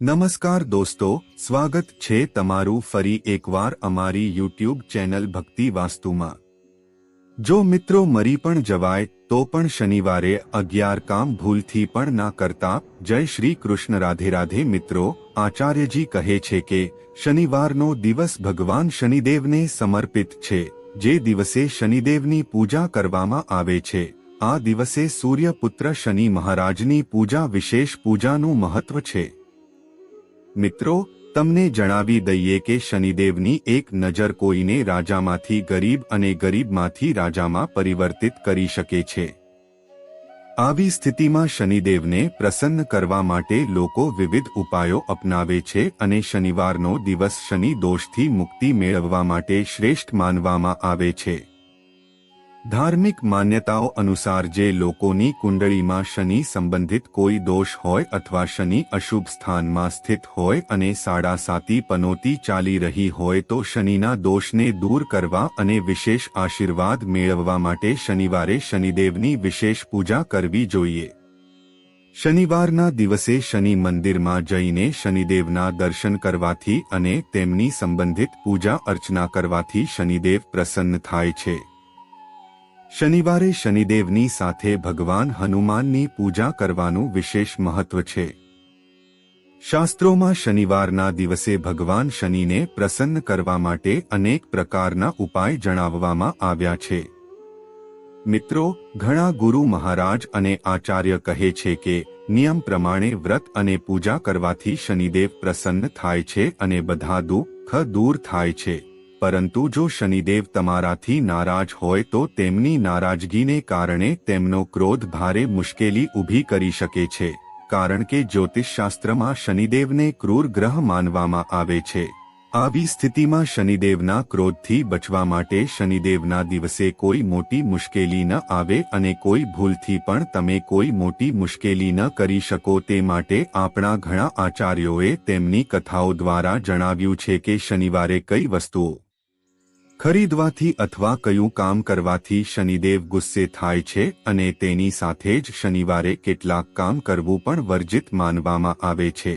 નમસ્કાર દોસ્તો, સ્વાગત છે તમારું ફરી એકવાર અમારી યુટ્યુબ ચેનલ ભક્તિ વાસ્તુમાં. જો મિત્રો મરી પણ જવાય, તો પણ શનિવારે અગિયાર કામ ભૂલથી પણ ના કરતા, જય શ્રી કૃષ્ણ રાધે રાધે મિત્રો, આચાર્યજી કહે છે કે, શનિવારનો દિવસ ભગવાન શનિદેવને સમર્પિત છે, જે દિવસે શનિદેવની પૂજા કરવામાં આવે છે, આ દિવસે સૂર્યપુત્ર શનિ મહારાજની પૂજા વિશેષ પૂજાનું મહત્વ છે. મિત્રો, તમને જણાવી દઈએ કે શનિદેવની એક નજર કોઈને રાજામાંથી ગરીબ અને ગરીબમાંથી રાજામાં પરિવર્તિત કરી શકે છે. આવી સ્થિતિમાં શનિદેવને પ્રસન્ન કરવા માટે લોકો વિવિધ ઉપાયો અપનાવે છે અને શનિવારનો દિવસ શનિ દોષથી મુક્તિ મેળવવા માટે શ્રેષ્ઠ માનવામાં આવે છે. ધાર્મિક માન્યતાઓ અનુસાર જે લોકોની કુંડળીમાં શનિ સંબંધિત કોઈ દોષ હોય અથવા શનિ અશુભ સ્થાનમાં સ્થિત હોય અને સાડા સાતી પનોતી ચાલી રહી હોય તો શનિના દોષને દૂર કરવા અને વિશેષ આશીર્વાદ મેળવવા માટે શનિવારે શનિદેવની વિશેષ પૂજા કરવી જોઈએ. શનિવારના દિવસે શનિ મંદિરમાં જઈને શનિદેવના દર્શન કરવાથી અને તેમની સંબંધિત પૂજા અર્ચના કરવાથી શનિદેવ પ્રસન્ન થાય છે. શનિવારે શનિદેવની સાથે ભગવાન હનુમાનની પૂજા કરવાનું વિશેષ મહત્વ છે. શાસ્ત્રોમાં શનિવારના દિવસે ભગવાન શનિને પ્રસન્ન કરવા માટે અનેક પ્રકારના ઉપાય જણાવવામાં આવ્યા છે. મિત્રો, ઘણા ગુરુ મહારાજ અને આચાર્ય કહે છે કે, નિયમ પ્રમાણે વ્રત અને પૂજા કરવાથી શનિદેવ પ્રસન્ન થાય છે અને બધા દુઃખ દૂર થાય છે. પરંતુ જો શનિદેવ તમારાથી નારાજ હોય તો તેમની નારાજગીને કારણે તેમનો ક્રોધ ભારે મુશ્કેલી ઊભી કરી શકે છે, કારણ કે જ્યોતિષશાસ્ત્રમાં શનિદેવને ક્રૂર ગ્રહ માનવામાં આવે છે. આવી સ્થિતિમાં શનિદેવના ક્રોધથી બચવા માટે શનિદેવના દિવસે કોઈ મોટી મુશ્કેલી ન આવે અને કોઈ ભૂલથી પણ તમે કોઈ મોટી મુશ્કેલી ન કરી શકો તે માટે આપણા ઘણા આચાર્યોએ તેમની કથાઓ દ્વારા જણાવ્યું છે કે શનિવારે કઈ વસ્તુઓ ખરીદવાથી અથવા કયું કામ કરવાથી શનિદેવ ગુસ્સે થાય છે અને તેની સાથે જ શનિવારે કેટલાક કામ કરવું પણ વર્જિત માનવામાં આવે છે.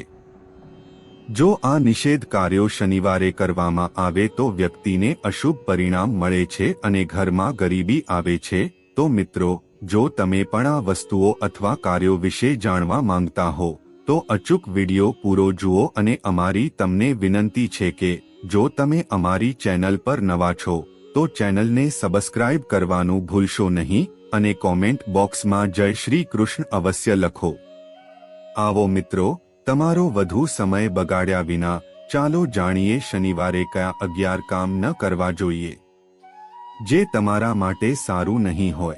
જો આ નિષેધ કાર્યો શનિવારે કરવામાં આવે તો વ્યક્તિને અશુભ પરિણામ મળે છે અને ઘરમાં ગરીબી આવે છે, તો મિત્રો, જો તમે પણ આ વસ્તુઓ અથવા કાર્યો વિશે જાણવા માંગતા હો, તો અચૂક વિડિયો પૂરો જુઓ અને અમારી તમને વિનંતી છે કે જો તમે અમારી ચેનલ પર નવા છો, તો ચેનલને સબસ્ક્રાઇબ કરવાનું ભૂલશો નહીં અને કોમેન્ટ બોક્સમાં જય શ્રી કૃષ્ણ અવશ્ય લખો. આવો મિત્રો, તમારો વધુ સમય બગાડ્યા વિના ચાલો જાણીએ શનિવારે કયા અગિયાર કામ ન કરવા જોઈએ. જે તમારા માટે સારું નહીં હોય.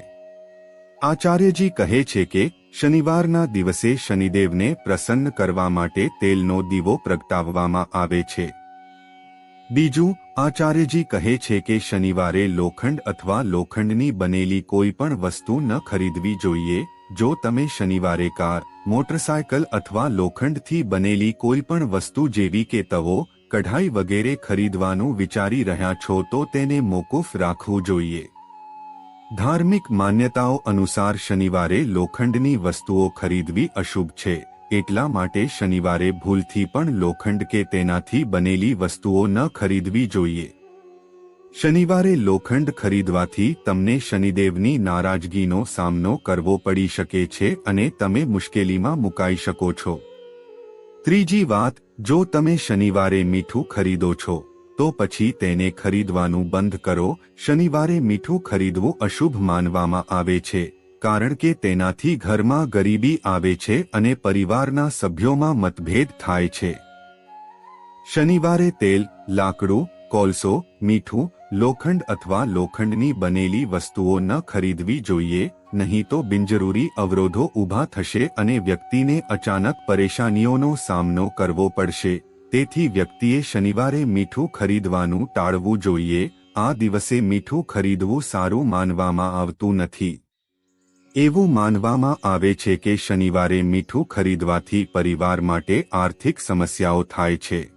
આચાર્યજી કહે છે કે, શનિવારના દિવસે શનિદેવને પ્રસન્ન કરવા માટે તેલનો દીવો પ્રગટાવવામાં આવે છે. બીજું, આચાર્યજી કહે છે કે શનિવારે લોખંડ અથવા લોખંડની બનેલી કોઈ પણ વસ્તુ ન ખરીદવી જોઈએ. જો તમે શનિવારે કાર, મોટરસાયકલ અથવા લોખંડથી બનેલી કોઈ પણ વસ્તુ જેવી કે તવો, કઢાઈ વગેરે ખરીદવાનું વિચારી રહ્યા છો તો તેને મોકૂફ રાખવું જોઈએ. ધાર્મિક માન્યતાઓ અનુસાર શનિવારે લોખંડની વસ્તુઓ ખરીદવી અશુભ છે. એટલા માટે શનિવારે ભૂલથી પણ લોખંડ કે તેનાથી બનેલી વસ્તુઓ ન ખરીદવી જોઈએ. શનિવારે લોખંડ ખરીદવાથી તમને શનિદેવની નારાજગીનો સામનો કરવો પડી શકે છે અને તમે મુશ્કેલીમાં મુકાઈ શકો છો. ત્રીજી વાત, જો તમે શનિવારે મીઠું ખરીદો છો, તો પછી તેને ખરીદવાનું બંધ કરો. શનિવારે મીઠું ખરીદવું અશુભ માનવામાં આવે છે. કારણ કે તેનાથી ઘરમાં ગરીબી આવે છે અને પરિવારના સભ્યોમાં મતભેદ થાય છે. શનિવારે તેલ, લાકડું, કોલસો, મીઠું, લોખંડ અથવા લોખંડની બનેલી વસ્તુઓ ન ખરીદવી જોઈએ, નહીં તો બિનજરૂરી અવરોધો ઊભા થશે અને વ્યક્તિને અચાનક પરેશાનીઓનો સામનો કરવો પડશે. તેથી વ્યક્તિએ શનિવારે મીઠું ખરીદવાનું ટાળવું જોઈએ. આ દિવસે મીઠું ખરીદવું સારું માનવામાં આવતું નથી. એવું માનવામાં આવે છે કે શનિવારે મીઠું ખરીદવાથી પરિવાર માટે આર્થિક સમસ્યાઓ થાય છે.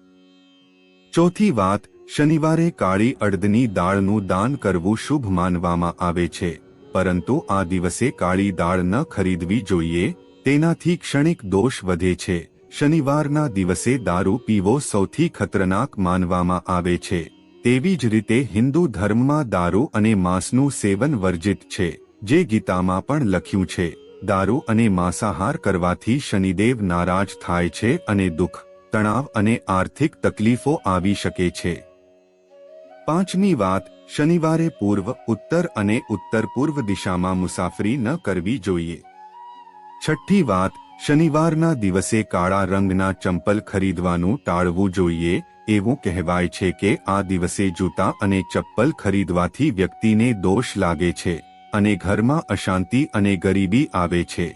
ચોથી વાત, શનિવારે કાળી અડદની દાળનું દાન કરવું શુભ માનવામાં આવે છે, પરંતુ આ દિવસે કાળી દાળ ન ખરીદવી જોઈએ, તેનાથી ક્ષણિક દોષ વધે છે. શનિવારના દિવસે દારૂ પીવો સૌથી ખતરનાક માનવામાં આવે છે. તેવી જ રીતે હિન્દુ ધર્મમાં દારૂ અને માંસનું સેવન વર્જિત છે. જે ગીતામાં પણ લખ્યું છે, દારૂ અને માંસાહાર કરવાથી શનિદેવ નારાજ થાય છે અને દુઃખ, તણાવ અને આર્થિક તકલીફો આવી શકે છે. પાંચમી વાત, શનિવારે પૂર્વ, ઉત્તર અને ઉત્તર પૂર્વ દિશામાં મુસાફરી ન કરવી જોઈએ. છઠ્ઠી વાત, શનિવારના દિવસે કાળા રંગના ચંપલ ખરીદવાનું ટાળવું જોઈએ, એવું કહેવાય છે કે આ દિવસે જૂતા અને ચપ્પલ ખરીદવાથી વ્યક્તિને દોષ લાગે છે. અને ઘરમાં અશાંતિ અને ગરીબી આવે છે.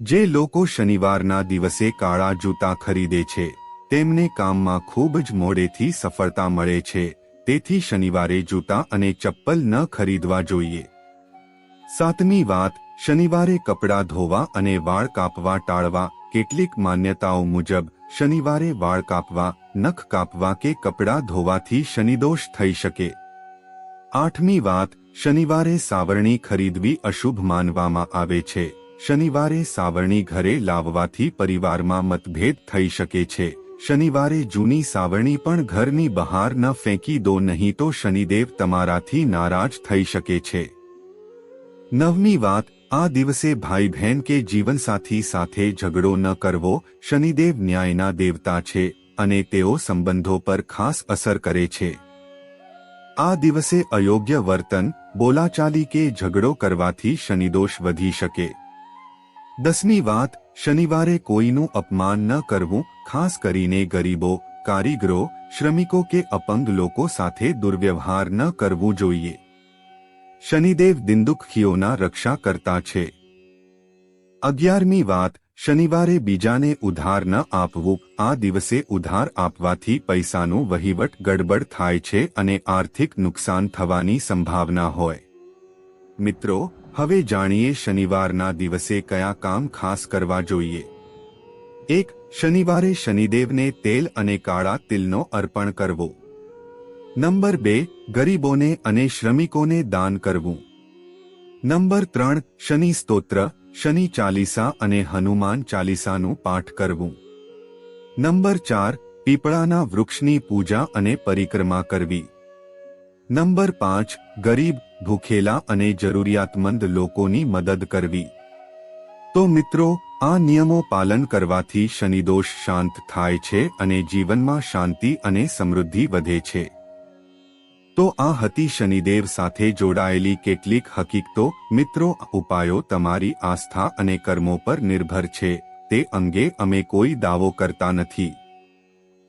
જે લોકો શનિવારના દિવસે કાળા જૂતા ખરીદે છે, તેમને કામમાં ખૂબ જ મોડેથી સફળતા મળે છે, તેથી શનિવારે જૂતા અને ચપ્પલ ન ખરીદવા જોઈએ. સાતમી વાત, શનિવારે કપડાં ધોવા અને વાળ કાપવા ટાળવા, કેટલીક માન્યતાઓ મુજબ, શનિવારે વાળ કાપવા, નખ કાપવા કે કપડાં ધોવાથી શનિદોષ થઈ શકે. આઠમી વાત શનિવારે સાવરણી ખરીદવી અશુભ માનવામાં આવે છે. શનિવારે સાવરણી ઘરે લાવવાથી પરિવારમાં મતભેદ થઈ શકે છે. શનિવારે જૂની સાવરણી પણ ઘરની બહાર ન ફેંકી દો, નહીં તો શનિદેવ તમારાથી નારાજ થઈ શકે છે. નવમી વાત, આ દિવસે ભાઈ બહેન કે જીવનસાથી સાથે ઝઘડો ન કરવો શનિદેવ ન્યાયના દેવતા છે અને તેઓ સંબંધો પર ખાસ અસર કરે છે. આ દિવસે અયોગ્ય વર્તન, બોલાચાલી કે ઝઘડો કરવાથી શનિદોષ વધી શકે. દસમી વાત, શનિવારે કોઈનું અપમાન ન કરવું, ખાસ કરીને ગરીબો, કારીગરો, શ્રમિકો કે અપંગ લોકો સાથે દુર્વ્યવહાર ન કરવું જોઈએ. શનિદેવ દિનદુખીઓના રક્ષા કરતા છે. અગિયારમી વાત શનિવારે બીજાને ઉધાર ન આપવું, આ દિવસે ઉધાર આપવાથી પૈસાનું વહીવટ ગડબડ થાય છે અને આર્થિક નુકસાન થવાની સંભાવના હોય. મિત્રો, હવે જાણીએ શનિવારના દિવસે કયા કામ ખાસ કરવા જોઈએ. એક, શનિવારે શનિદેવને તેલ અને કાળા તિલનો અર્પણ કરવો. નંબર બે, ગરીબોને અને શ્રમિકોને દાન કરવું. નંબર ત્રણ, શનિ સ્તોત્ર શનિ ચાલીસા અને હનુમાન ચાલીસાનું પાઠ કરવું. નંબર ચાર, પીપળાના વૃક્ષની પૂજા અને પરિક્રમા કરવી. નંબર પાંચ, ગરીબ, ભૂખેલા અને જરૂરિયાતમંદ લોકોની મદદ કરવી. તો મિત્રો, આ નિયમો પાલન કરવાથી શનિદોષ શાંત થાય છે અને જીવનમાં શાંતિ અને સમૃદ્ધિ વધે છે. તો આ હતી શનિદેવ સાથે જોડાયેલી કેટલીક હકીકતો. મિત્રો ઉપાયો તમારી આસ્થા અને કર્મો પર નિર્ભર છે. તે અંગે અમે કોઈ દાવો કરતા નથી.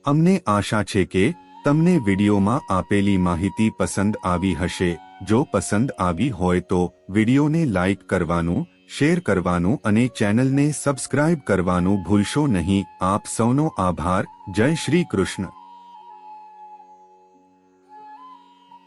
અમને આશા છે કે તમને વિડીયોમાં આપેલી માહિતી પસંદ આવી હશે. જો પસંદ આવી હોય તો વિડીયોને લાઇક કરવાનું, શેર કરવાનું અને ચેનલને સબસ્ક્રાઇબ કરવાનું ભૂલશો નહીં. આપ સૌનો આભાર. જય શ્રી કૃષ્ણ.